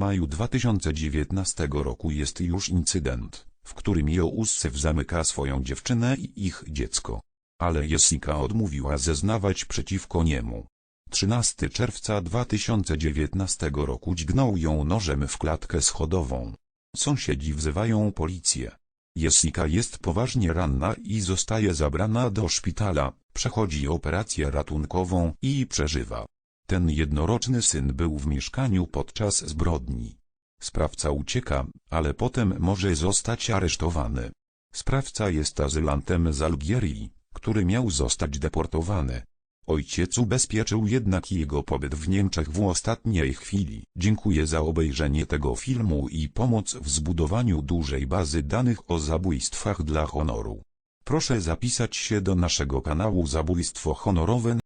maju 2019 roku jest już incydent, w którym Jousef zamyka swoją dziewczynę i ich dziecko. Ale Jessica odmówiła zeznawać przeciwko niemu. 13 czerwca 2019 roku dźgnął ją nożem w klatkę schodową. Sąsiedzi wzywają policję. Jessica jest poważnie ranna i zostaje zabrana do szpitala, przechodzi operację ratunkową i przeżywa. Ten jednoroczny syn był w mieszkaniu podczas zbrodni. Sprawca ucieka, ale potem może zostać aresztowany. Sprawca jest azylantem z Algierii, który miał zostać deportowany. Ojciec ubezpieczył jednak jego pobyt w Niemczech w ostatniej chwili. Dziękuję za obejrzenie tego filmu i pomoc w zbudowaniu dużej bazy danych o zabójstwach dla honoru. Proszę zapisać się do naszego kanału Zabójstwo Honorowe